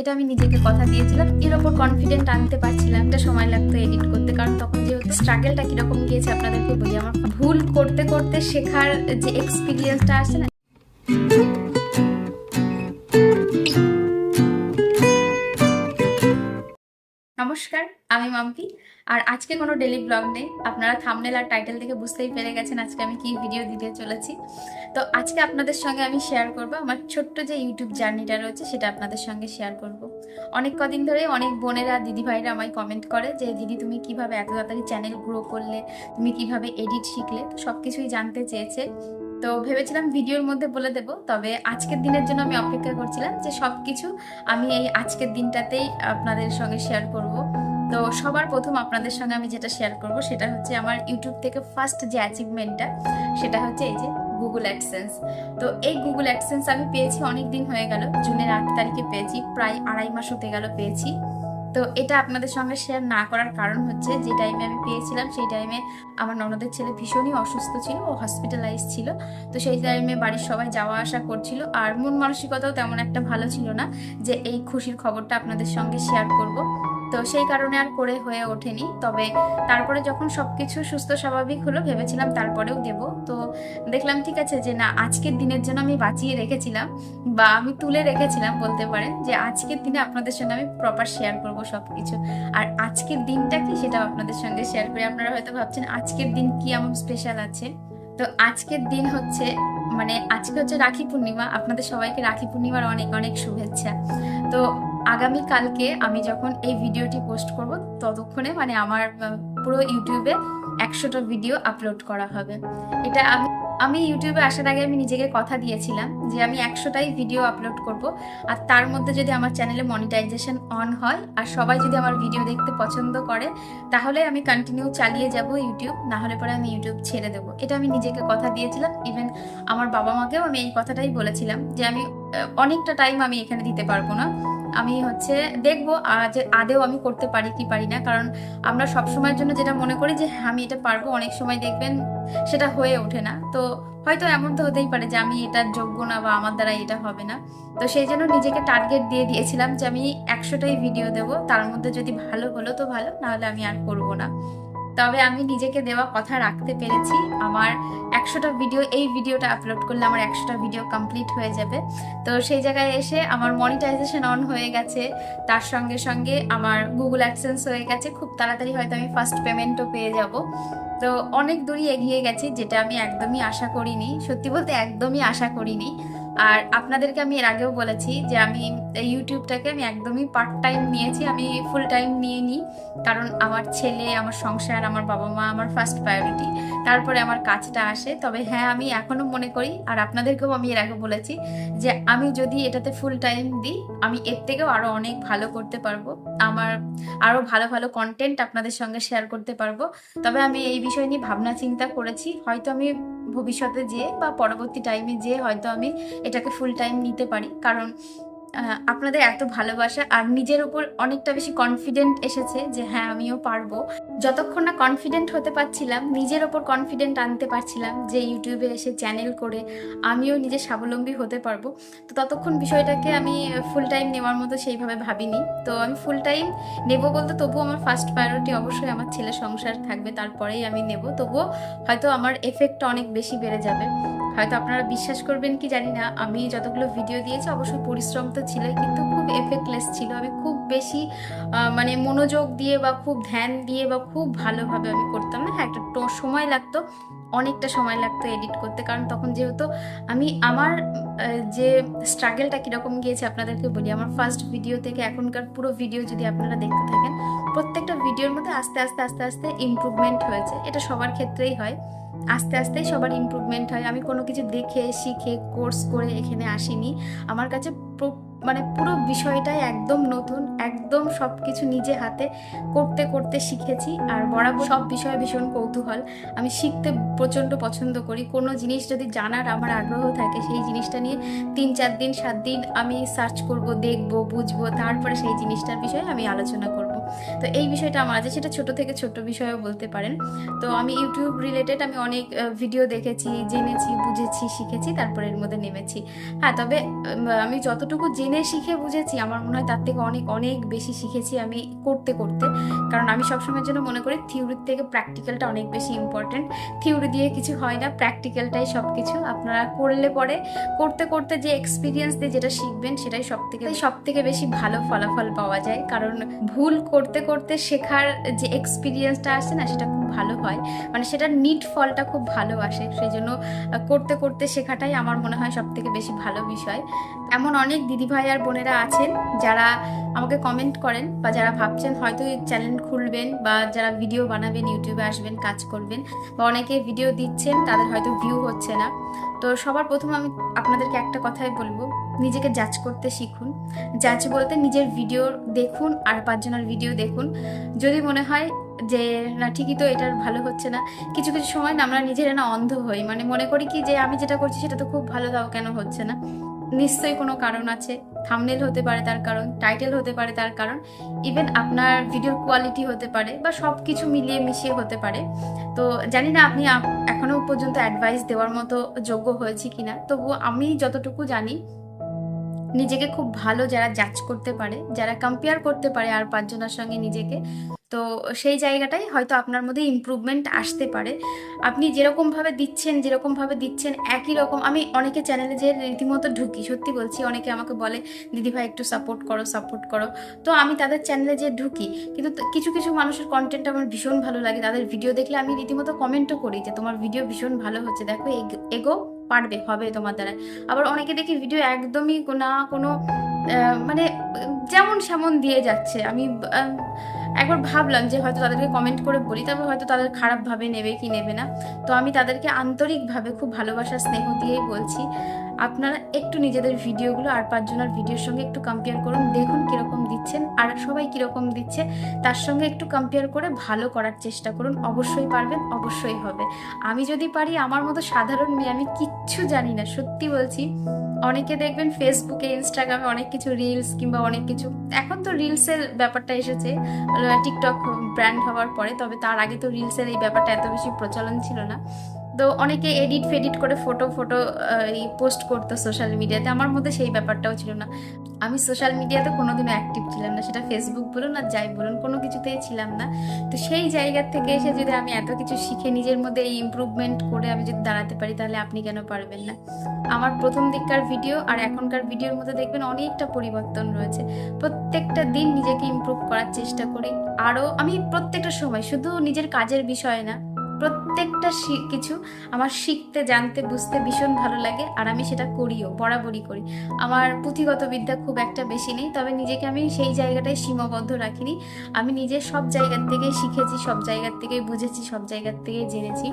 এটা আমি নিজেকে কথা দিয়েছিলাম। এর ওপর কনফিডেন্ট আনতে পারছিলাম একটা সময় লাগতো এডিট করতে। কারণ তখন যেহেতু স্ট্রাগলটা কীরকম গিয়েছে আপনাদেরকে বলি, আমার ভুল করতে করতে শেখার যে এক্সপিরিয়েন্সটা আসে না নমস্কার, আমি মাম্পি। আর আজকে কোনো ডেলি ব্লগ নেই। আপনারা থামনেল আর টাইটেল থেকে বুঝতেই পেরে গেছেন আজকে আমি কি ভিডিও দিতে চলেছি। তো আজকে আপনাদের সঙ্গে আমি শেয়ার করব। আমার ছোট্ট যে ইউটিউব জার্নিটা রয়েছে, সেটা আপনাদের সঙ্গে শেয়ার করব। অনেক কদিন ধরে অনেক বোনেরা, দিদিভাইরা আমায় কমেন্ট করে যে, দিদি, তুমি কীভাবে এত তাড়াতাড়ি চ্যানেল গ্রো করলে? তুমি কীভাবে এডিট শিখলে? সব কিছুই জানতে চেয়েছে। তো ভেবেছিলাম ভিডিওর মধ্যে বলে দেব, তবে আজকের দিনের জন্য আমি অপেক্ষা করছিলাম যে সব কিছু আমি এই আজকের দিনটাতেই আপনাদের সঙ্গে শেয়ার করব। তো সবার প্রথম আপনাদের সঙ্গে আমি যেটা শেয়ার করব, সেটা হচ্ছে আমার ইউটিউব থেকে ফার্স্ট যে অ্যাচিভমেন্টটা সেটা হচ্ছে এই যে গুগল অ্যাডসেন্স তো এই গুগল অ্যাডসেন্স আমি পেয়েছি অনেক দিন হয়ে গেল, জুনের আট তারিখে পেয়েছি, প্রায় আড়াই মাস হতে গেল পেয়েছি। তো এটা আপনাদের সঙ্গে শেয়ার না করার কারণ হচ্ছে, যে টাইমে আমি পেয়েছিলাম, সেই টাইমে আমার ননদের ছেলে ভীষণই অসুস্থ ছিল ও হসপিটালাইজ ছিল। তো সেই টাইমে বাড়ির সবাই যাওয়া আসা করছিল। আর মন মানসিকতাও তেমন একটা ভালো ছিল না, যে এই খুশির খবরটা আপনাদের সঙ্গে শেয়ার করব। তো সেই কারণে আর করে হয়ে ওঠেনি। তবে তারপরে যখন সব কিছু সুস্থ, স্বাভাবিক হলো, ভেবেছিলাম তারপরেও দেব। তো দেখলাম, ঠিক আছে, যে না, আজকের দিনের জন্য আমি বাঁচিয়ে রেখেছিলাম বা আমি তুলে রেখেছিলাম বলতে পারেন যে আজকের দিনে আপনাদের সঙ্গে আমি প্রপার শেয়ার করব সব কিছু আর আজকের দিনটা কি সেটা আপনাদের সঙ্গে শেয়ার করি। আপনারা হয়তো ভাবছেন, আজকের দিন কি এমন স্পেশাল আছে? তো আজকের দিন হচ্ছে মানে আজকে হচ্ছে রাখি পূর্ণিমা। আপনাদের সবাইকে রাখি পূর্ণিমার অনেক অনেক শুভেচ্ছা। তো আগামী কালকে আমি যখন এই ভিডিওটি পোস্ট করব, ততক্ষণে মানে আমার পুরো ইউটিউবে একশোটা ভিডিও আপলোড করা হবে। এটা আমি আমি ইউটিউবে আসার আগে আমি নিজেকে কথা দিয়েছিলাম যে আমি একশোটাই ভিডিও আপলোড করব, আর তার মধ্যে যদি আমার চ্যানেলে মনিটাইজেশন অন হয়, আর সবাই যদি আমার ভিডিও দেখতে পছন্দ করে, তাহলে আমি কন্টিনিউ চালিয়ে যাব ইউটিউব, না হলে পরে আমি ইউটিউব ছেড়ে দেবো। এটা আমি নিজেকে কথা দিয়েছিলাম ইভেন আমার বাবা মাকেও আমি এই কথাটাই বলেছিলাম যে আমি অনেকটা টাইম আমি এখানে দিতে পারব না। আমি হচ্ছে দেখব, আজ আদেও আমি করতে পারি কি পারি না। কারণ আমরা সব সময়ের জন্য যেটা মনে করি যে হ্যাঁ আমি এটা পারব, অনেক সময় দেখবেন সেটা হয়ে ওঠে না। তো হয়তো এমন তো হতেই পারে যে, আমি এটার যোগ্য না বা আমার দ্বারা এটা হবে না। তো সেই জন্য নিজেকে টার্গেট দিয়ে দিয়েছিলাম যে, আমি একশোটাই ভিডিও দেব। তার মধ্যে যদি ভালো হলো তো ভালো, নাহলে আমি আর করব না। তবে আমি নিজেকে দেওয়া কথা রাখতে পেরেছি। আমার একশোটা ভিডিও এই ভিডিওটা আপলোড করলে আমার একশোটা ভিডিও কমপ্লিট হয়ে যাবে। তো সেই জায়গায় এসে আমার মনিটাইজেশন অন হয়ে গেছে। তার সঙ্গে সঙ্গে আমার গুগল অ্যাডসেন্স হয়ে গেছে। খুব তাড়াতাড়ি হয়তো আমি ফার্স্ট পেমেন্টও পেয়ে যাব। তো অনেক দূরই এগিয়ে গেছি, যেটা আমি একদমই আশা করিনি। সত্যি বলতে একদমই আশা করিনি। আর আপনাদেরকে আমি এর আগেও বলেছি যে আমি ইউটিউবটাকে আমি একদমই পার্ট টাইম নিয়েছি, আমি ফুল টাইম নিয়ে নিই কারণ আমার ছেলে, আমার সংসার, আমার বাবা মা, আমার ফার্স্ট প্রায়োরিটি তারপরে আমার কাজটা আসে। তবে হ্যাঁ আমি এখনও মনে করি, আর আপনাদেরকেও আমি এর আগে বলেছি যে আমি যদি এটাতে ফুল টাইম দিই, আমি এর থেকেও আরও অনেক ভালো করতে পারব। আমার আরও ভালো ভালো কন্টেন্ট আপনাদের সঙ্গে শেয়ার করতে পারব। তবে আমি এই বিষয় নিয়ে ভাবনা চিন্তা করেছি, হয়তো আমি ভবিষ্যতে যেয়ে বা পরবর্তী টাইমে যেয়ে হয়তো আমি এটাকে ফুল টাইম নিতে পারি। কারণ আপনাদের এত ভালোবাসা, আর নিজের উপর অনেকটা বেশি কনফিডেন্ট এসেছে যে হ্যাঁ আমিও পারব। যতক্ষণ না কনফিডেন্ট হতে পারছিলাম, নিজের ওপর কনফিডেন্ট আনতে পারছিলাম যে ইউটিউবে এসে চ্যানেল করে আমিও নিজে স্বাবলম্বী হতে পারব। তো ততক্ষণ বিষয়টাকে আমি ফুল টাইম নেওয়ার মতো সেইভাবে ভাবিনি। তো আমি ফুল টাইম নেব বলতে তবুও আমার ফার্স্ট প্রায়োরিটি অবশ্যই আমার ছেলে সংসার থাকবে, তারপরেই আমি নেব। তবুও হয়তো আমার এফেক্টটা অনেক বেশি বেড়ে যাবে। হয়তো আপনারা বিশ্বাস করবেন কি জানি না, আমি যতগুলো ভিডিও দিয়েছি, অবশ্যই পরিশ্রম তো ছিল কিন্তু খুব এফেক্টলেস ছিল। আমি খুব বেশি মানে মনোযোগ দিয়ে বা খুব ধ্যান দিয়ে বা খুব ভালোভাবে আমি করতাম না। হ্যাঁ একটা সময় লাগতো, অনেকটা সময় লাগতো এডিট করতে। কারণ তখন যেহেতু আমি আমার যে স্ট্রাগলটা কীরকম গিয়েছে আপনাদেরকে বলি, আমার ফার্স্ট ভিডিও থেকে এখনকার পুরো ভিডিও যদি আপনারা দেখতে থাকেন, প্রত্যেকটা ভিডিওর মধ্যে আস্তে আস্তে আস্তে আস্তে ইমপ্রুভমেন্ট হয়েছে। এটা সবার ক্ষেত্রেই হয়। আস্তে আস্তেই সবার ইমপ্রুভমেন্ট হয়। আমি কোনো কিছু দেখে, শিখে কোর্স করে এখানে আসিনি। আমার কাছে মানে পুরো বিষয়টাই একদম নতুন, একদম সব কিছু নিজে হাতে করতে করতে শিখেছি। আর বরাবর সব বিষয়ে ভীষণ কৌতূহল। আমি শিখতে প্রচণ্ড পছন্দ করি। কোনো জিনিস যদি জানার আমার আগ্রহ থাকে, সেই জিনিসটা নিয়ে তিন, চার দিন, সাত দিন আমি সার্চ করব, দেখব, বুঝব, তারপরে সেই জিনিসটার বিষয়ে আমি আলোচনা করব। তো এই বিষয়টা আমার আছে। সেটা ছোট থেকে ছোট বিষয়ও বলতে পারেন। তো আমি ইউটিউব রিলেটেড আমি অনেক ভিডিও দেখেছি, জেনেছি, বুঝেছি, শিখেছি, তারপরে এর মধ্যে নেমেছি। হ্যাঁ তবে আমি যতটুকু জেনে শিখে বুঝেছি, আমার মনে হয় তার থেকে অনেক অনেক বেশি শিখেছি আমি করতে করতে। কারণ আমি সবসময়ের জন্য মনে করি থিওরির থেকে প্র্যাকটিক্যালটা অনেক বেশি ইম্পর্টেন্ট থিওরি দিয়ে কিছু হয় না প্র্যাকটিক্যালটাই সব কিছু আপনারা করলে পরে, করতে করতে যে এক্সপিরিয়েন্স দিয়ে যেটা শিখবেন, সেটাই সব থেকে সব থেকে বেশি ভালো ফলাফল পাওয়া যায়। কারণ ভুল করতে করতে শেখার যে এক্সপিরিয়েন্সটা আসে না, সেটা খুব ভালো হয়। মানে সেটার নিট ফলটা খুব ভালো আসে। সেই জন্য করতে করতে শেখাটাই আমার মনে হয় সব থেকে বেশি ভালো বিষয়। এমন অনেক দিদিভাই আর বোনেরা আছেন, যারা আমাকে কমেন্ট করেন বা যারা ভাবছেন হয়তো চ্যানেল খুলবেন বা যারা ভিডিও বানাবেন ইউটিউবে আসবেন, কাজ করবেন বা অনেকে ভিডিও দিচ্ছেন, তাদের হয়তো ভিউ হচ্ছে না। তো সবার প্রথম আমি আপনাদেরকে একটা কথাই বলব নিজেকে জাজ করতে শিখুন জাজ বলতে নিজের ভিডিও দেখুন আর পাঁচজনের ভিডিও দেখুন। যদি মনে হয় যে, না, ঠিকই তো এটার ভালো হচ্ছে না। কিছু কিছু সময় না আমরা নিজেরা না অন্ধ হই। মানে মনে করি কি যে, আমি যেটা করছি সেটা তো খুব ভালো দাও কেন হচ্ছে না? নিশ্চয়ই কোনো কারণ আছে। থামনেল হতে পারে তার কারণ টাইটেল হতে পারে তার কারণ ইভেন আপনার ভিডিওর কোয়ালিটি হতে পারে বা সব কিছু মিলিয়ে মিশিয়ে হতে পারে। তো জানি না আপনি আপ- এখনও পর্যন্ত অ্যাডভাইস দেওয়ার মতো যোগ্য হয়েছে কিনা তবু আমি যতটুকু জানি নিজেকে খুব ভালো যারা জাজ করতে পারে, যারা কম্পেয়ার করতে পারে আর পাঁচজনের সঙ্গে নিজেকে, তো সেই জায়গাটাই হয়তো আপনার মধ্যে ইম্প্রুভমেন্ট আসতে পারে। আপনি যেরকমভাবে দিচ্ছেন যেরকমভাবে দিচ্ছেন, একই রকম। আমি অনেকে চ্যানেলে যে রীতিমতো ঢুকি, সত্যি বলছি, অনেকে আমাকে বলে দিদিভাই একটু সাপোর্ট করো সাপোর্ট করো। তো আমি তাদের চ্যানেলে যে ঢুকি, কিন্তু কিছু কিছু মানুষের কন্টেন্ট আমার ভীষণ ভালো লাগে। তাদের ভিডিও দেখলে আমি রীতিমতো কমেন্টও করি যে, তোমার ভিডিও ভীষণ ভালো হচ্ছে। দেখো, এগ- পারবে, হবে তোমার দ্বারা। আবার অনেকে দেখি ভিডিও একদমই না কোনো মানে যেমন সেমন দিয়ে যাচ্ছে। আমি একবার ভাবলাম যে, হয়তো তাদেরকে কমেন্ট করে বলি তবে হয়তো তাদের খারাপভাবে নেবে কি নেবে না। তো আমি তাদেরকে আন্তরিকভাবে খুব ভালোবাসা স্নেহ দিয়েই বলছি। আপনারা একটু নিজেদের ভিডিওগুলো আর পাঁচজনের ভিডিওর সঙ্গে একটু কম্পেয়ার করুন, দেখুন কীরকম দিচ্ছেন আর সবাই কীরকম দিচ্ছে, তার সঙ্গে একটু কম্পেয়ার করে ভালো করার চেষ্টা করুন, অবশ্যই পারবেন, অবশ্যই হবে। আমি যদি পারি, আমার মতো সাধারণ মেয়ে আমি কিচ্ছু জানি না, সত্যি বলছি। অনেকে দেখবেন ফেসবুকে ইনস্টাগ্রামে অনেক কিছু রিলস কিংবা অনেক কিছু, এখন তো রিলসের ব্যাপারটা এসেছে টিকটক ব্র্যান্ড হওয়ার পরে, তবে তার আগে তো রিলসের এই ব্যাপারটা এত বেশি প্রচলন ছিল না। তো অনেকে এডিট ফেডিট করে ফটো ফটো পোস্ট করতো সোশ্যাল মিডিয়াতে আমার মধ্যে সেই ব্যাপারটাও ছিল না। আমি সোশ্যাল মিডিয়াতে কোনোদিনও অ্যাক্টিভ ছিলাম না। সেটা ফেসবুক বলুন আর যাই বলুন, কোনো কিছুতেই ছিলাম না। তো সেই জায়গার থেকে এসে যদি আমি এত কিছু শিখে নিজের মধ্যে এই ইমপ্রুভমেন্ট করে আমি যদি দাঁড়াতে পারি, তাহলে আপনি কেন পারবেন না? আমার প্রথম দিককার ভিডিও আর এখনকার ভিডিওর মধ্যে দেখবেন অনেকটা পরিবর্তন রয়েছে। প্রত্যেকটা দিন নিজেকে ইমপ্রুভ করার চেষ্টা করি। আরও আমি প্রত্যেকটা সময় শুধু নিজের কাজের বিষয় না প্রত্যেকটা কিছু আমার শিখতে, জানতে, বুঝতে ভীষণ ভালো লাগে। আর আমি সেটা করিও, বরাবরই করি। আমার পুঁথিগত বিদ্যা খুব একটা বেশি নেই, তবে নিজেকে আমি সেই জায়গাটায় সীমাবদ্ধ রাখিনি। আমি নিজে সব জায়গার থেকেই শিখেছি, সব জায়গার থেকেই বুঝেছি, সব জায়গার থেকেই জেনেছি।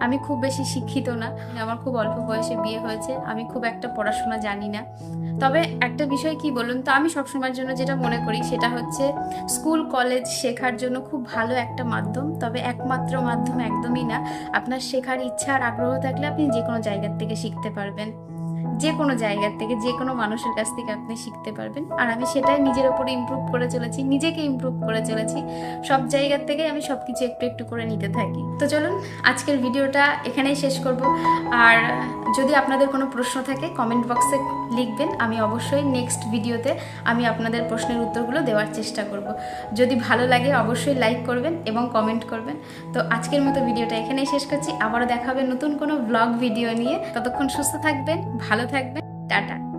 আমি খুব বেশি শিক্ষিত না। আমার খুব অল্প বয়সে বিয়ে হয়েছে। আমি খুব একটা পড়াশোনা জানি না। তবে একটা বিষয় কি বলুন তো, আমি সবসময়ের জন্য যেটা মনে করি সেটা হচ্ছে স্কুল, কলেজ শেখার জন্য খুব ভালো একটা মাধ্যম। তবে একমাত্র মাধ্যম একদমই না। আপনার শেখার ইচ্ছা আর আগ্রহ থাকলে আপনি যে কোনো জায়গার থেকে শিখতে পারবেন। যে কোনো জায়গার থেকে, যে কোনো মানুষের কাছ থেকে আপনি শিখতে পারবেন। আর আমি সেটাই নিজের ওপরে ইমপ্রুভ করে চলেছি, নিজেকে ইমপ্রুভ করে চলেছি। সব জায়গার থেকে আমি সব কিছু একটু একটু করে নিতে থাকি। তো চলুন, আজকের ভিডিওটা এখানেই শেষ করব। আর যদি আপনাদের কোনো প্রশ্ন থাকে কমেন্ট বক্সে লিখবেন। আমি অবশ্যই নেক্সট ভিডিওতে আমি আপনাদের প্রশ্নের উত্তরগুলো দেওয়ার চেষ্টা করব। যদি ভালো লাগে, অবশ্যই লাইক করবেন এবং কমেন্ট করবেন। তো আজকের মতো ভিডিওটা এখানেই শেষ করছি। আবারও দেখা হবে নতুন কোনো ব্লগ ভিডিও নিয়ে। ততক্ষণ সুস্থ থাকবেন ভালো থাকবেন। টাটা।